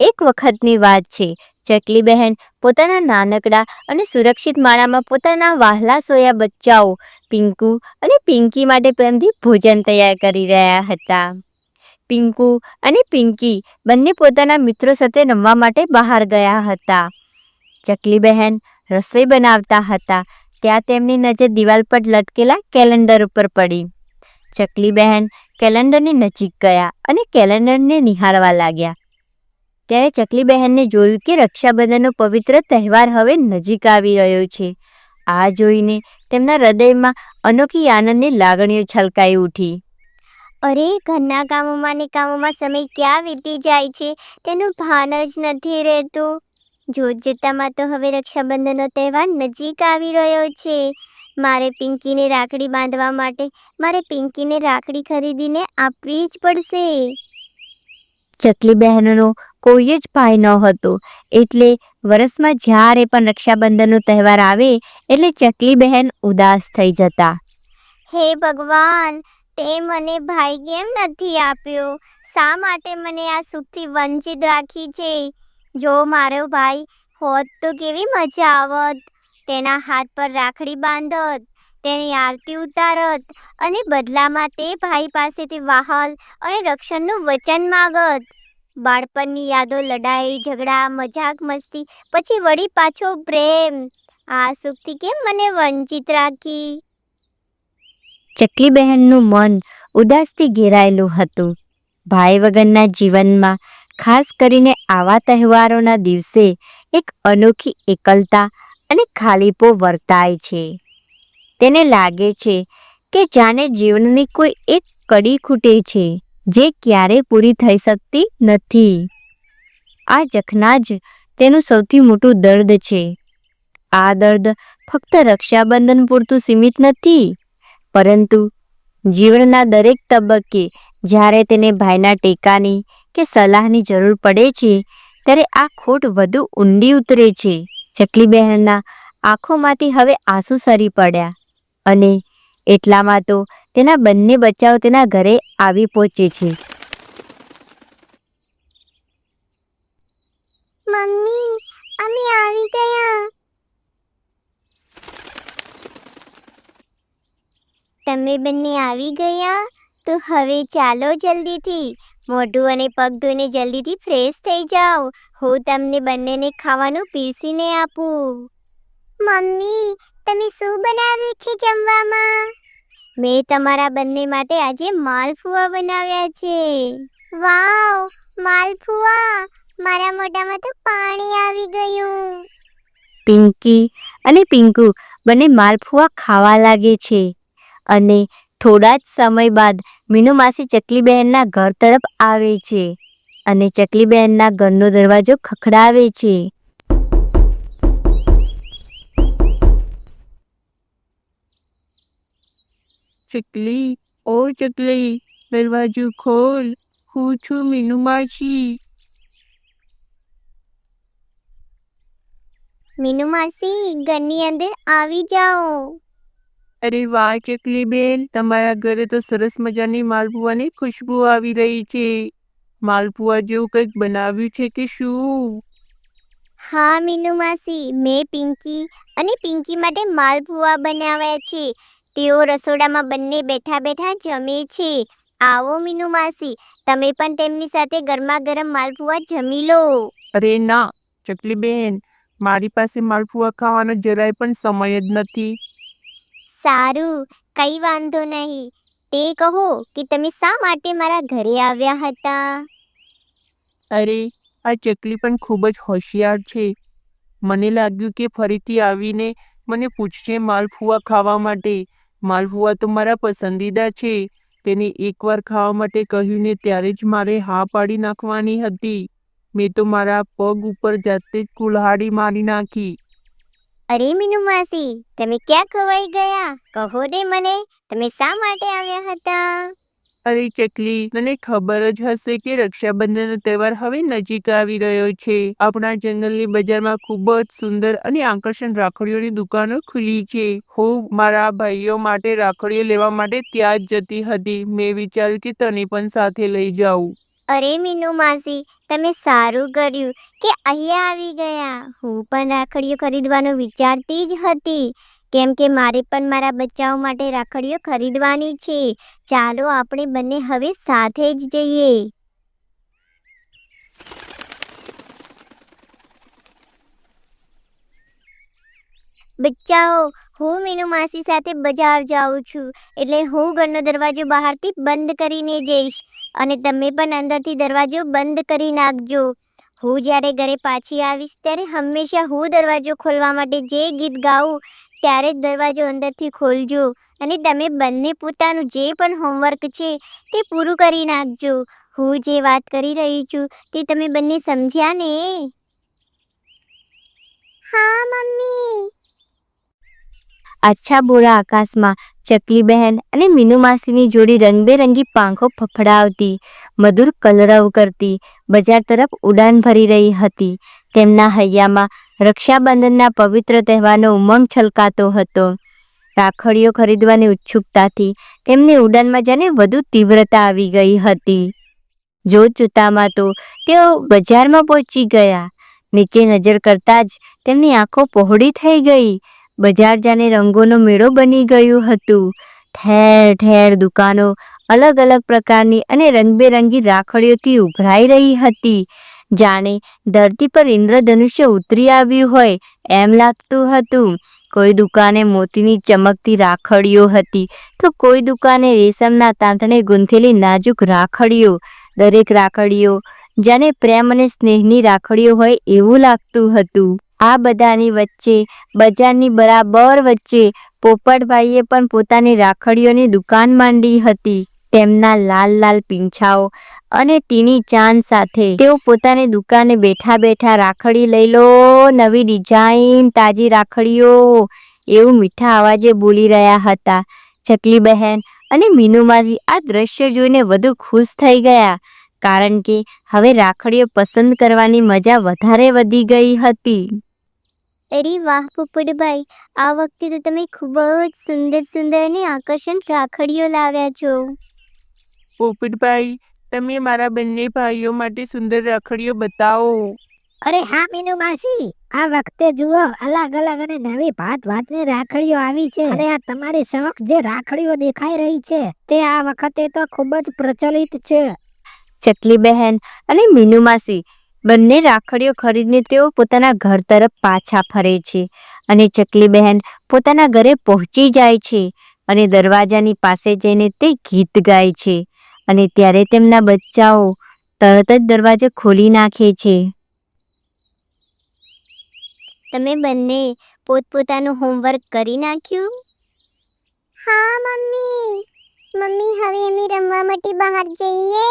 એક વખતની વાત છે. ચકલી બહેન પોતાના નાનકડા અને સુરક્ષિત માળામાં પોતાના વાહલા સોયા બચ્ચાઓ, પિંકુ અને પિંકી માટે પ્રેમથી ભોજન તૈયાર કરી રહ્યા હતા. પિંકુ અને પિંકી બંને પોતાના મિત્રો સાથે રમવા માટે બહાર ગયા હતા. ચકલી બહેન રસોઈ બનાવતા હતા. ત્યાં તેમની નજર દિવાલ પર લટકેલા કેલેન્ડર ઉપર પડી. ચકલી બહેન કેલેન્ડરની નજીક ગયા અને કેલેન્ડરને નિહાળવા લાગ્યા. ત્યારે ચકલી બહેનને જોયું કે રક્ષાબંધનનો પવિત્ર તહેવાર હવે નજીક આવી રહ્યો છે. આ જોઈને તેમના હૃદયમાં અનોખી આનંદની લાગણીઓ છલકાઈ ઉઠી. અરે ઘરના કામોમાં ને કામોમાં સમય ક્યાં વીતી જાય છે? તેનું ભાન જ નથી રહેતું. જોત જોતામાં તો હવે રક્ષાબંધનનો તહેવાર નજીક આવી રહ્યો છે. મારે પિંકીને રાખડી બાંધવા માટે મારે પિંકીને રાખડી ખરીદીને આપવી જ પડશે. ચકલી બહેનનો કોઈ જ ભાઈ ન હતો. એટલે વરસમાં જ્યારે પણ રક્ષાબંધનનો તહેવાર આવે, એટલે ચકલી બહેન ઉદાસ થઈ જતા. હે ભગવાન, તે મને ભાઈ કેમ નથી આપ્યો? શા માટે મને આ સુખથી વંચિત રાખી છે? જો મારો ભાઈ હોત તો કેવી મજા આવત. તેના હાથ પર રાખડી બાંધત, તેની આરતી ઉતારત અને બદલામાં તે ભાઈ પાસેથી વાહલ અને રક્ષણનું વચન માગત. બાળપણની યાદો, લડાઈ, ઝઘડા, મજાક, મસ્તી, પછી વળી પાછો પ્રેમ. આ સુખથી કેમ મને વંચિત રાખી? ચકલી બહેનનું મન ઉદાસથી ઘેરાયેલું હતું. ભાઈ વગરના જીવનમાં, ખાસ કરીને આવા તહેવારોના દિવસે, એક અનોખી એકલતા અને ખાલીપો વર્તાય છે. તેને લાગે છે કે જાણે જીવનની કોઈ એક કડી ખૂટે છે. જે ક્યારે પૂરી થઈ શકતી નથી. આ જખના જ તેનું સૌથી મોટું દર્દ છે. આ દર્દ ફક્ત રક્ષાબંધન પૂરતું સીમિત નથી, પરંતુ જીવનના દરેક તબક્કે જ્યારે તેને ભાઈના ટેકાની કે સલાહની જરૂર પડે છે, ત્યારે આ ખોટ વધુ ઊંડી ઉતરે છે. ચકલી બહેનના આંખોમાંથી હવે આંસુ સરી પડ્યા અને એટલામાં તો તેના બંને બચ્ચાઓ તેના ઘરે આવી પહોંચે છે. મમ્મી અમે આવી ગયા. તમે બંને આવી ગયા? તો હવે ચાલો જલ્દીથી મોઢું અને પગ ધોઈને જલ્દીથી ફ્રેશ થઈ જાઓ. હું તમને બંનેને ખાવાનું પીસીને આપું. મમ્મી તમે શું બનાવ્યું છે જમવામાં? મેં તમારા બંને માટે આજે માલપુઆ બનાવ્યા છે. વાવ માલપુઆ! મારા મોઢામાં તો પાણી આવી ગયું. પિંકી અને પિંકુ બંને માલપુઆ ખાવા લાગે છે. અને થોડા જ સમય બાદ મીનુ માસી ચકલી બહેનના ઘર તરફ આવે છે. અને ચકલી બહેનના ઘરનો દરવાજો ખખડાવે છે. ચકલી ઓ ચકલી દરવાજો ખોલ હું છું મીનુ માસી. મીનુ માસી ઘરની અંદર આવી જાઓ. અરે વાહ ચકલી બેન તમારા ઘરે તો સરસ મજાની માલપુઆની ખુશ્બુ આવી રહી છે. માલપુઆ જેવું કંઈક બનાવ્યું છે કે શું? હા મીનુ માસી મેં પિંકી અને પિંકી માટે માલપુઆ બનાવ્યા છે. તેઓ રસોડામાં બંને બેઠા બેઠા જમે છે. આવો મીનુ માસી તમે પણ તેમની સાથે ગરમા ગરમ માલપુઆ જમી લો. અરે ના ચકલી બેન મારી પાસે માલપુઆ ખાવાનો જરાય પણ સમય જ નથી. સારું કઈ વાંધો નહીં. તે કહો કે તમે શા માટે મારા ઘરે આવ્યા હતા? અરે આ ચકલી પણ ખૂબ જ હોશિયાર છે. મને લાગ્યું કે ફરીથી આવીને મને પૂછશે માલપુઆ ખાવા માટે. માલપુઆ તો મારા પસંદીદા છે. તેને એકવાર ખાવા માટે કહ્યું ને ત્યારે જ મારે હા પાડી નાખવાની હતી. મેં તો મારા પગ ઉપર જાતે જ કુલ્હાડી મારી નાખી. અરે મીનુ માસી, તમે ક્યાં ખવાઈ ગયા? કહો ને મને, તમે શા માટે આવ્યા હતા? અરે ચકલી, તને ખબર જ હશે કે રક્ષાબંધનનો તહેવાર હવે નજીક આવી રહ્યો છે. આપણા જંગલની બજારમાં ખૂબ જ સુંદર અને આકર્ષણ રાખડીઓની દુકાનો ખુલી છે. હું મારા ભાઈઓ માટે રાખડીઓ લેવા માટે ત્યાં જ જતી હતી. મેં વિચાર્યું કે તને પણ સાથે લઈ જાઉં. અરે મીનુ માસી, તમે સારું કર્યું કે અહીંયા આવી ગયા. હું પણ રાખડીઓ ખરીદવાનું વિચારતી જ હતી. કેમ કે મારે પણ મારા બચ્ચાઓ માટે રાખડીઓ ખરીદવાની છે. ચાલો આપણે બંને હવે સાથે જ જઈએ. બચ્ચાઓ, હું મીનુ માસી સાથે બજાર જાઉં છું, એટલે હું ઘરનો દરવાજો બહારથી બંધ કરીને જઈશ, અને તમે પણ અંદરથી દરવાજો બંધ કરી નાખજો. હું જ્યારે ઘરે પાછી આવીશ, ત્યારે હંમેશા હું દરવાજો ખોલવા માટે જે ગીત ગાઉં ત્યારે જ દરવાજો અંદરથી ખોલજો અને તમે બંને પોતાનું જે પણ હોમવર્ક છે તે પૂરું કરી નાખજો. હું જે વાત કરી રહી છું તે તમે બંને સમજ્યા ને? હા મમ્મી. આછા બોરા આકાશમાં ચકલી બહેન અને મીનુ માસીની જોડી રંગબેરંગી પાંખો ફફડાવતી મધુર કલરવ કરતી બજાર તરફ ઉડાન ભરી રહી હતી. તેમના હૈયામાં રક્ષાબંધનના પવિત્ર તહેવારનો ઉમંગ છલકાતો હતો. રાખડીઓ ખરીદવાની ઉત્સુકતાથી તેમની ઉડાનમાં જાણે વધુ તીવ્રતા આવી ગઈ હતી. જોત જોતામાં તો તેઓ બજારમાં પહોંચી ગયા. નીચે નજર કરતાં જ તેમની આંખો પહોળી થઈ ગઈ. બજાર જાણે રંગોનો મેળો બની ગયું હતું. ઠેર ઠેર દુકાનો અલગ અલગ પ્રકારની અને રંગબેરંગી રાખડીઓથી ઉભરાઈ રહી હતી. જાણે ધરતી પર ઇન્દ્રધનુષ્ય ઉતરી આવ્યું હોય એમ લાગતું હતું. કોઈ દુકાને મોતીની ચમકતી રાખડીઓ હતી તો કોઈ દુકાને રેશમના તાંતણે ગૂંથેલી નાજુક રાખડીઓ. દરેક રાખડીઓ, જાણે પ્રેમ અને સ્નેહની રાખડીઓ હોય એવું લાગતું હતું. આ બધાની વચ્ચે, બજારની બરાબર વચ્ચે, પોપટભાઈએ પણ પોતાની રાખડીઓની દુકાન માંડી હતી. તેમના લાલ લાલ પીંછાઓ અને તીની ચાંદ સાથે. તેઓ પોતાની દુકાને બેઠા બેઠા રાખડી લઈ લો નવી ડિઝાઇન તાજી રાખડીઓ એવું મીઠા અવાજે બોલી રહ્યા હતા. ચકલી બહેન અને મીનુમાસી આ દ્રશ્ય જોઈને વધુ ખુશ થઈ ગયા કારણ કે હવે રાખડીઓ પસંદ કરવાની મજા વધારે વધી ગઈ હતી. અરે વાહ પોપટભાઈ આ વખતે તો તમે ખૂબ જ સુંદર સુંદર અને આકર્ષણ રાખડીઓ લાવ્યા છો. પોપટભાઈ તમે મારા બંને ભાઈઓ માટે સુંદર રાખડીઓ બતાવો. અરે હા મીનુ માસી. આ વખતે જુઓ અલગ અલગ અને નવી ભાત ભાતની રાખડીઓ આવી છે. અને આ તમારી સમક્ષ જે રાખડીઓ દેખાઈ રહી છે તે આ વખતે તો ખૂબ જ પ્રચલિત છે. ચકલી બહેન અને મીનુ માસી બંને રાખડીઓ ખરીદને તેઓ પોતાના ઘર તરફ પાછા ફરે છે. અને ચકલી બહેન પોતાના ઘરે પહોંચી જાય છે અને દરવાજાની પાસે જઈને તે ગીત ગાય છે. અને ત્યારે તેમના બચ્ચાઓ તરત જ દરવાજો ખોલી નાખે છે. તમે બંને પોતપોતાનું હોમવર્ક કરી નાખ્યું? હા મમ્મી. મમ્મી હવે અમે રમવા માટે બહાર જઈએ.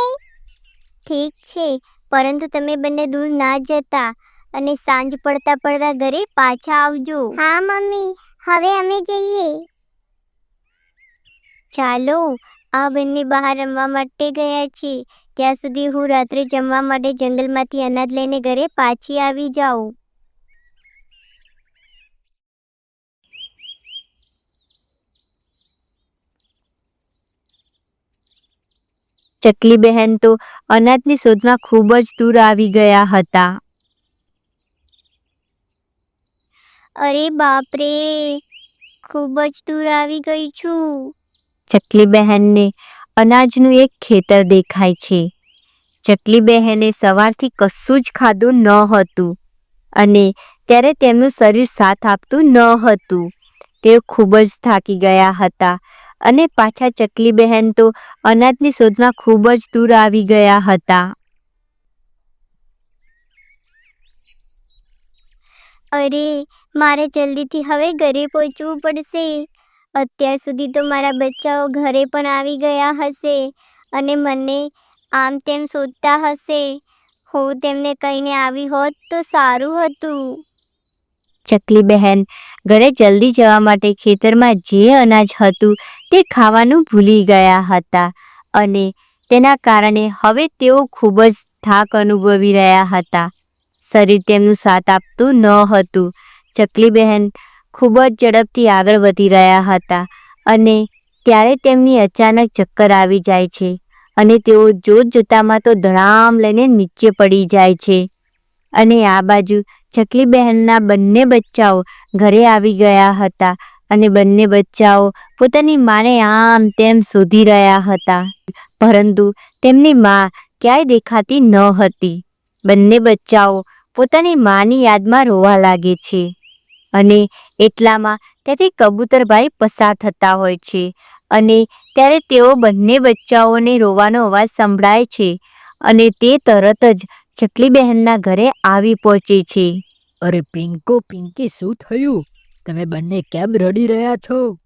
ઠીક છે પરંતુ તમે બંને દૂર ના જતા અને સાંજ પડતા પડતા ઘરે પાછા આવજો. હા મમ્મી. હવે અમે જઈએ. ચાલો આ બંને બહાર રમવા માટે ગયા છે ત્યાં સુધી હું રાત્રે જમવા માટે જંગલમાંથી અનાજ લઈને ઘરે પાછી આવી જાઉં. ચકલી બહેન તો અનાજની શોધમાં ખૂબ જ દૂર આવી ગયા હતા. અરે બાપરે ખૂબ જ દૂર આવી ગઈ છું. ચકલી બહેનને અનાજનું એક ખેતર દેખાય છે. ચકલી બહેને સવારથી કશું જ ખાધું ન હતું અને ત્યારે તેમનું શરીર સાથ આપતું ન હતું. તેઓ ખૂબ જ થાકી ગયા હતા અને પાછા ચકલી બહેન તો અનાજની શોધમાં ખૂબ જ દૂર આવી ગયા હતા. અરે, મારે જલ્દીથી હવે ઘરે પહોંચવું પડશે. અત્યાર સુધી તો મારા બચ્ચાઓ ઘરે પણ આવી ગયા હશે અને મને આમ તેમ શોધતા હશે. હું તેમને કહીને આવી હોત તો સારું હતું. ચકલી બહેન, ઘરે જલ્દી જવા માટે ખેતરમાં જે અનાજ હતું તે ખાવાનું ભૂલી ગયા હતા અને તેના કારણે હવે તેઓ ખૂબ જ થાક અનુભવી રહ્યા હતા. શરીર તેમનું સાથ આપતું ન હતું. ચકલી બહેન ખૂબ જ ઝડપથી આગળ વધી રહ્યા હતા અને ત્યારે તેમની અચાનક ચક્કર આવી જાય છે અને તેઓ જોત જોતામાં તો ધડામ લઈને નીચે પડી જાય છે. અને આ બાજુ ચકલી બહેનના બંને બચ્ચાઓ ઘરે આવી ગયા હતા અને બંને બચ્ચાઓ પોતાની માને આમ તેમ શોધી રહ્યા હતા. પરંતુ તેમની મા ક્યાંય દેખાતી ન હતી. બંને બચ્ચાઓ પોતાની માની યાદમાં રોવા લાગે છે. અને એટલામાં ત્યાંથી કબૂતરભાઈ પસાર થતા હોય છે અને ત્યારે તેઓ બંને બચ્ચાઓને રોવાનો અવાજ સંભળાય છે અને તે તરત જ ચકલી બહેનના ઘરે આવી પહોંચે છે. અરે પિંકો પિંકી શું થયું? તમે બંને કેમ રડી રહ્યા છો?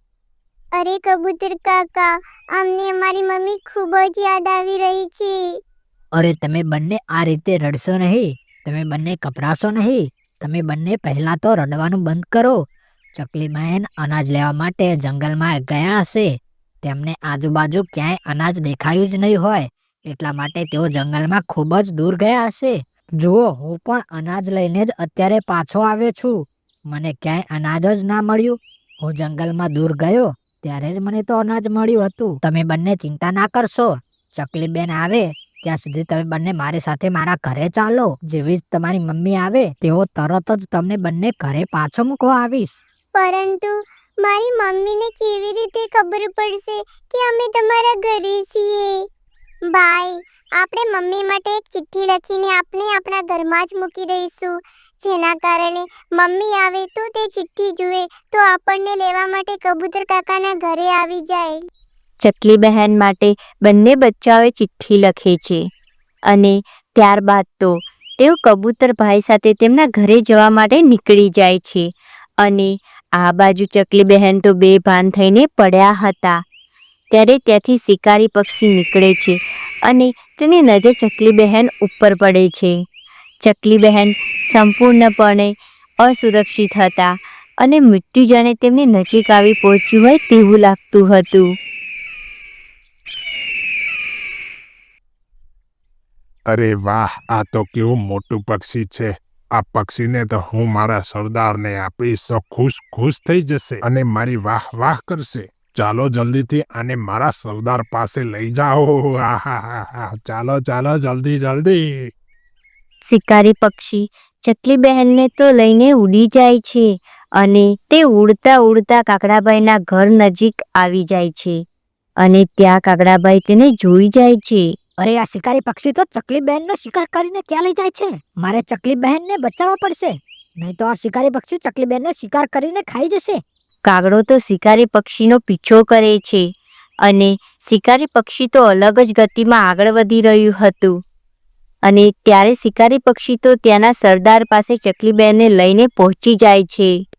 અરે કબૂતર કાકા અમને અમારી મમ્મી ખૂબ જ યાદ આવી રહી છે. અરે તમે બંને આ રીતે રડશો નહીં? તમે બંને કપરાશો નહીં? તમે બંને પહેલાં તો રડવાનું બંધ કરો. ચકલી બહેન અનાજ લેવા માટે જંગલમાં ગયા હશે. તેમને આજુબાજુ ક્યાંય અનાજ દેખાયું જ નહીં હોય, એટલા માટે તેઓ જંગલમાં ખૂબ જ દૂર ગયા હશે. જુઓ, હું પણ અનાજ લઈને જ અત્યારે પાછો આવ્યો છું. મને ક્યાંય અનાજ જ ના મળ્યું. હું જંગલમાં દૂર ગયો, ત્યારે જ મને તો અનાજ મળ્યું હતું. તમે બંને ચિંતા ના કરશો. ચકલી બેન આવે ત્યાં સુધી તમે બંને મારી સાથે મારા ઘરે ચાલો. જેવી જ તમારી મમ્મી આવે, તેઓ તરત જ તમને બંને ઘરે પાછો મૂકવા આવીશ. પરંતુ મારી મમ્મીને કેવી રીતે ખબર પડશે કે અમે તમારા ઘરે છીએ? ભાઈ, આપણે મમ્મી માટે એક ચિઠ્ઠી લખીને આપણે આપણા ઘરમાં જ મૂકી દઈશું. જેના કારણે મમ્મી આવે તો તે ચિઠ્ઠી જુએ, તો આપણને લેવા માટે કબૂતર કાકાના ઘરે આવી જાય. ચકલી બહેન માટે બંને બચ્ચાઓએ ચિઠ્ઠી લખે છે. અને ત્યારબાદ તો તેઓ કબૂતરભાઈ સાથે તેમના ઘરે જવા માટે નીકળી જાય છે. અને આ બાજુ ચકલી બહેન તો બેભાન થઈને પડ્યા હતા. ત્યારે ત્યાંથી શિકારી પક્ષી નીકળે છે અને તેની નજર ચકલી બહેન ઉપર પડે છે. ચકલી બહેન સંપૂર્ણપણે અસુરક્ષિત હતા અને મૃત્યુ જાણે તેમની નજીક આવી પહોંચ્યું હોય તેવું લાગતું હતું. અરે વાહ, આ તો કેવું મોટું પક્ષી છે. આ પક્ષીને તો હું મારા સરદારને આપીશ. તો ખુશ ખુશ થઈ જશે અને મારી વાહ વાહ કરશે. ચાલો જલ્દીથી આને મારા સરદાર પાસે લઈ જાઓ. ચાલો ચાલો, જલ્દી જલ્દી. શિકારી પક્ષી ચકલી બહેનને તો લઈને ઉડી જાય છે અને તે ઉડતા ઉડતા કાકડાભાઈના ઘર નજીક આવી જાય છે અને ત્યાં કાકડાભાઈ તેને જોઈ જાય છે. અરે, આ શિકારી પક્ષી તો ચકલી બહેનનો શિકાર કરીને ક્યાં લઈ જાય છે? મારે ચકલી બહેનને બચાવવા પડશે. નહીં તો આ શિકારી પક્ષી ચકલી બહેનનો શિકાર કરીને ખાઈ જશે. કાગડો તો શિકારી પક્ષીનો પીછો કરે છે અને શિકારી પક્ષી તો અલગ જ ગતિમાં આગળ વધી રહ્યું હતું. અને ત્યારે શિકારી પક્ષી તો ત્યાંના સરદાર પાસે ચકલી બહેનને લઈને પહોંચી જાય છે.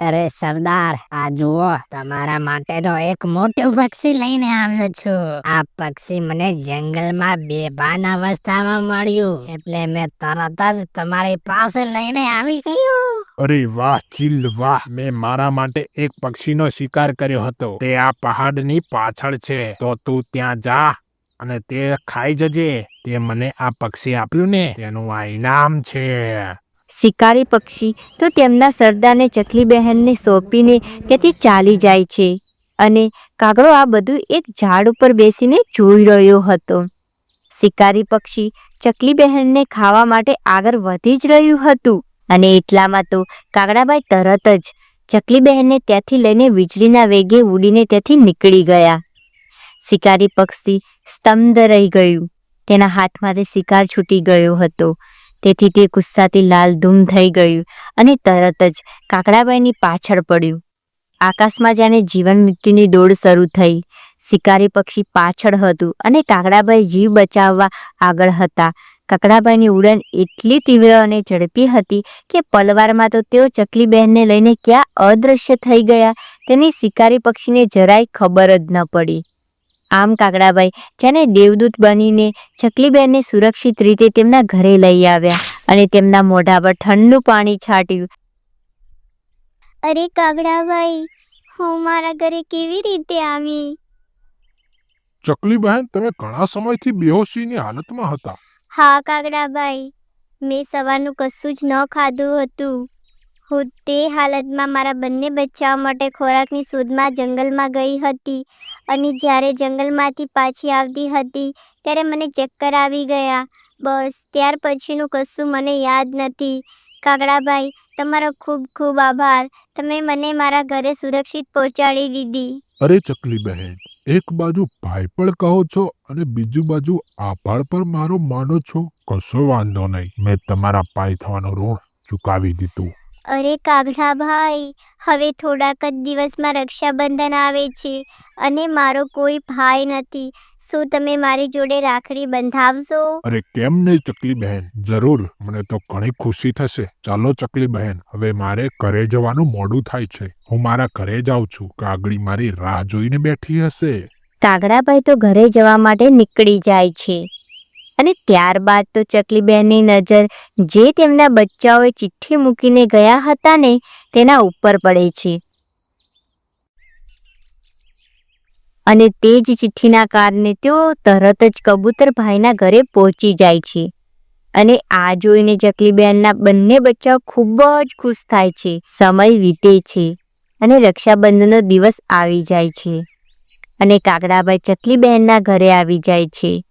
અરે સરદાર, આ જુઓ, તમારા માટે તો એક મોટું પક્ષી લઈને આવ્યો છું. આ પક્ષી મને જંગલમાં બેભાન અવસ્થામાં મળ્યું, એટલે મેં તરત જ તમારી પાસે લઈને આવી ગયો. અરે વાહ ચિલ વાહ, મેં મારા માટે એક પક્ષીનો શિકાર કર્યો હતો. તે આ પહાડની પાછળ છે, તો તું ત્યાં જા અને તે ખાઈ જજે. તે મને આ પક્ષી આપ્યું ને, તેનું આ ઇનામ છે. શિકારી પક્ષી તો તેમના સરદારને ચકલી બહેનને સોંપીને ત્યાંથી ચાલી જાય છે. અને કાગડો આ બધું એક ઝાડ ઉપર બેસીને જોઈ રહ્યો હતો. શિકારી પક્ષી ચકલી બહેનને ખાવા માટે આગળ વધી જ રહ્યું હતું. અને એટલામાં તો કાગડાભાઈ તરત જ ચકલી બહેનને ત્યાંથી લઈને વીજળીના વેગે ઉડીને ત્યાંથી નીકળી ગયા. શિકારી પક્ષી સ્તંભ રહી ગયું. તેના હાથમાંથી શિકાર છૂટી ગયો હતો. તેથી તે ગુસ્સાથી લાલ ધૂમ થઈ ગયું અને તરત જ કાકડાબાઈની પાછળ પડ્યું. આકાશમાં જાણે જીવન મૃત્યુની દોડ શરૂ થઈ. શિકારી પક્ષી પાછળ હતું અને કાકડાબાઈ જીવ બચાવવા આગળ હતા. કાકડાબાઈની ઉડન એટલી તીવ્ર અને ઝડપી હતી કે પલવારમાં તો તેઓ ચકલી બહેનને લઈને ક્યાં અદૃશ્ય થઈ ગયા, તેની શિકારી પક્ષીને જરાય ખબર જ ન પડી. આમ કાગડાભાઈ જેને દેવદૂત બનીને ચકલીબેનને સુરક્ષિત રીતે તેમના ઘરે લઈ આવ્યા અને તેમના મોઢા પર ઠંડુ પાણી છાંટ્યું. અરે કાગડાભાઈ હું મારા ઘરે કેવી રીતે આવી? ચકલી બહેન તમે ઘણા સમયથી બેહોશીની હાલતમાં હતા. હા કાગડાભાઈ મેં સવારનું કશું જ ન ખાધું હતું. હું તે હાલતમાં મારા બંને બચ્ચાઓ માટે ખોરાકની શોધમાં જંગલમાં ગઈ હતી અને જ્યારે જંગલમાંથી પાછી આવતી હતી ત્યારે મને ચક્કર આવી ગયા. બસ, ત્યાર પછીનું કશું મને યાદ નથી. કાગડાભાઈ, તમારો ખૂબ ખૂબ આભાર. તમે મને મારા ઘરે સુરક્ષિત પહોંચાડી દીધી. અરે ચકલી બહેન, એક બાજુ ભાઈ પણ કહો છો અને બીજું બાજુ આભાર પણ મારો માનો છો? કશો વાંધો નહીં. મેં તમારા પાય થવાનું ઋણ ચૂકાવી દીધું. અરે કાગડાભાઈ હવે થોડાક જ દિવસમાં રક્ષાબંધન આવે છે અને મારો કોઈ ભાઈ નથી. શું તમે મારી જોડે રાખડી બંધાવશો? અરે કેમ નહીં ચકલી બહેન? જરૂર મને તો ઘણી ખુશી થશે. ચાલો ચકલી બહેન હવે મારે ઘરે જવાનું મોડું થાય છે. હું મારા ઘરે જાઉં છું. કાગડી મારી રાહ જોઈને બેઠી હશે. કાગડાભાઈ તો ઘરે જવા માટે નીકળી જાય છે. અને ત્યારબાદ તો ચકલીબહેનની નજર જે તેમના બચ્ચાઓએ ચિઠ્ઠી મૂકીને ગયા હતા ને તેના ઉપર પડે છે. અને તે જ ચિઠ્ઠીના કારણે તેઓ તરત જ કબૂતરભાઈના ઘરે પહોંચી જાય છે. અને આ જોઈને ચકલીબહેનના બંને બચ્ચાઓ ખૂબ જ ખુશ થાય છે. સમય વીતે છે અને રક્ષાબંધનનો દિવસ આવી જાય છે. અને કાગડાભાઈ ચકલીબહેનના ઘરે આવી જાય છે.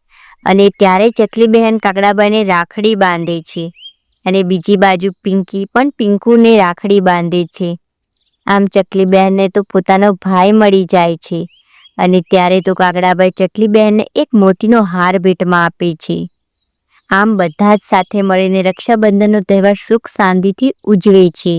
અને ત્યારે ચકલીબહેન કાગડાભાઈને રાખડી બાંધે છે અને બીજી બાજુ પિંકી પણ પિંકુને રાખડી બાંધે છે. આમ ચકલીબહેનને તો પોતાનો ભાઈ મળી જાય છે અને ત્યારે તો કાગડાબાઈ ચકલીબહેનને એક મોતીનો હાર ભેટમાં આપે છે. આમ બધા જ સાથે મળીને રક્ષાબંધનનો તહેવાર સુખ શાંતિથી ઉજવે છે.